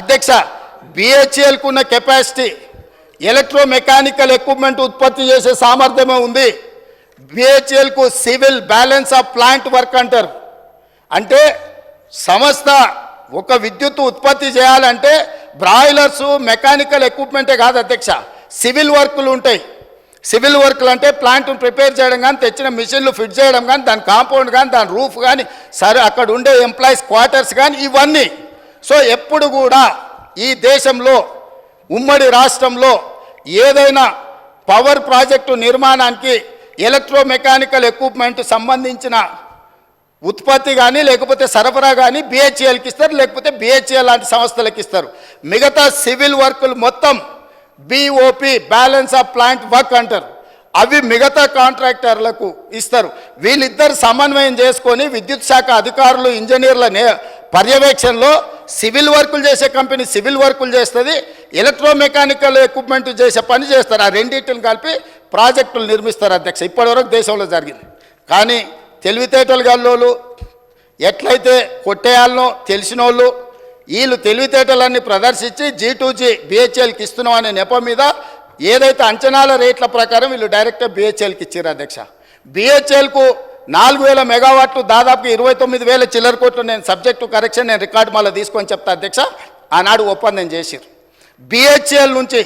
అధ్యక్ష బిహెచ్ఎల్కు ఉన్న capacity electro mechanical equipment ఉత్పత్తి చేసే సామర్థ్యమే ఉంది. బిహెచ్ఎల్కు civil balance of plant work అంటారు. అంటే సంస్థ ఒక విద్యుత్ ఉత్పత్తి చేయాలంటే బ్రాయిలర్స్ మెకానికల్ ఎక్విప్మెంటే కాదు అధ్యక్ష సివిల్ వర్కులు ఉంటాయి. సివిల్ వర్క్లు అంటే ప్లాంట్ను ప్రిపేర్ చేయడం కానీ తెచ్చిన మిషన్లు ఫిట్ చేయడం కానీ దాని కాంపౌండ్ కానీ దాని రూఫ్ కానీ సరే అక్కడ ఉండే ఎంప్లాయీస్ క్వార్టర్స్ కానీ ఇవన్నీ సో ఎప్పుడు కూడా ఈ దేశంలో ఉమ్మడి రాష్ట్రంలో ఏదైనా పవర్ ప్రాజెక్టు నిర్మాణానికి ఎలక్ట్రో మెకానికల్ ఎక్విప్మెంట్ సంబంధించిన ఉత్పత్తి కానీ లేకపోతే సరఫరా కానీ బిహెచ్ఎల్కి ఇస్తారు లేకపోతే బిహెచ్ఎల్ లాంటి సంస్థలకు ఇస్తారు. మిగతా సివిల్ వర్కులు మొత్తం BOP balance of plant work అంటారు. అవి మిగతా కాంట్రాక్టర్లకు ఇస్తారు. వీళ్ళిద్దరు సమన్వయం చేసుకొని విద్యుత్ శాఖ అధికారులు ఇంజనీర్ల పర్యవేక్షణలో సివిల్ వర్కులు చేసే కంపెనీ సివిల్ వర్కులు చేస్తుంది ఎలక్ట్రో మెకానికల్ ఎక్విప్మెంట్ చేసే పని చేస్తారు. ఆ రెండింటిని కలిపి ప్రాజెక్టులు నిర్మిస్తారు అధ్యక్ష. ఇప్పటివరకు దేశంలో జరిగింది. కానీ తెలివితేటలు గల్లోళ్ళు ఎట్లయితే కొట్టేయాలనో తెలిసిన వాళ్ళు వీళ్ళు తెలివితేటలన్నీ ప్రదర్శించి జీ టూ జీ బిహెచ్ఎల్కి ఇస్తున్నాం అనే నెపం మీద ఏదైతే అంచనాల రేట్ల ప్రకారం వీళ్ళు డైరెక్ట్గా బిహెచ్ఎల్కి ఇచ్చారు అధ్యక్ష. బిహెచ్ఎల్కు నాలుగు వేల మెగావాట్లు దాదాపు ఇరవై తొమ్మిది వేల చిల్లర కోట్లు నేను సబ్జెక్టు కరెక్షన్ నేను రికార్డు మళ్ళీ తీసుకొని చెప్తా అధ్యక్ష. ఆనాడు ఒప్పందం చేసిరు బిహెచ్ఎల్ నుంచి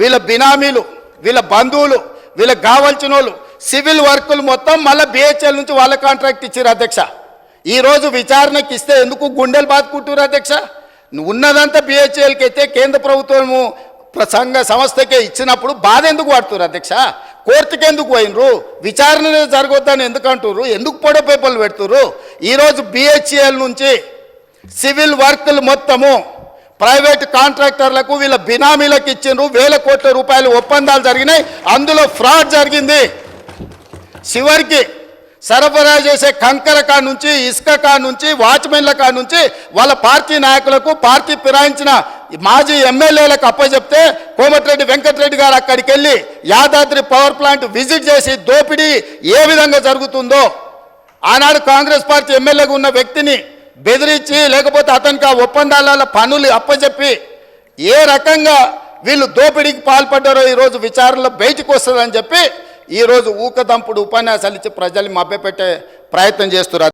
వీళ్ళ బినామీలు వీళ్ళ బంధువులు వీళ్ళకి కావాల్సిన వాళ్ళు సివిల్ వర్కులు మొత్తం మళ్ళీ బిహెచ్ఎల్ నుంచి వాళ్ళ కాంట్రాక్ట్ ఇచ్చారు అధ్యక్ష. ఈరోజు విచారణకి ఇస్తే ఎందుకు గుండెలు బాదుకుంటారు అధ్యక్ష? నువ్వు ఉన్నదంతా బిహెచ్ఎల్కి అయితే కేంద్ర ప్రభుత్వము సంఘ సంస్థకే ఇచ్చినప్పుడు బాధ ఎందుకు పడుతున్నారు అధ్యక్ష? కోర్టుకి ఎందుకు పోయినరు విచారణ జరగొద్దని ఎందుకు అంటున్నారు ఎందుకు పొడవ పేపర్లు పెడుతున్నారు ఈరోజు బిహెచ్ఎల్ నుంచి సివిల్ వర్కులు మొత్తము ప్రైవేట్ కాంట్రాక్టర్లకు వీళ్ళ బినామీలకు ఇచ్చిండ్రు. వేల కోట్ల రూపాయలు ఒప్పందాలు జరిగినాయి. అందులో ఫ్రాడ్ జరిగింది. చివరికి సరఫరా చేసే కంకర కా నుంచి ఇసుక కా నుంచి వాచ్మెన్ల కా నుంచి వాళ్ళ పార్టీ నాయకులకు పార్టీ ఫిరాయించిన మాజీ ఎమ్మెల్యేలకు అప్పచెప్తే కోమటిరెడ్డి వెంకటరెడ్డి గారు అక్కడికి వెళ్ళి యాదాద్రి పవర్ ప్లాంట్ విజిట్ చేసి దోపిడీ ఏ విధంగా జరుగుతుందో ఆనాడు కాంగ్రెస్ పార్టీ ఎమ్మెల్యేగా ఉన్న వ్యక్తిని బెదిరించి లేకపోతే అతనికి ఆ ఒప్పందాల పనులు అప్పచెప్పి ఏ రకంగా వీళ్ళు దోపిడీకి పాల్పడ్డారో ఈరోజు విచారణలో బయటకు వస్తుందని చెప్పి ఈరోజు ఊకదంపుడు ఉపన్యాసాలు ఇచ్చి ప్రజల్ని మభ్యపెట్టే ప్రయత్నం చేస్తున్నారు.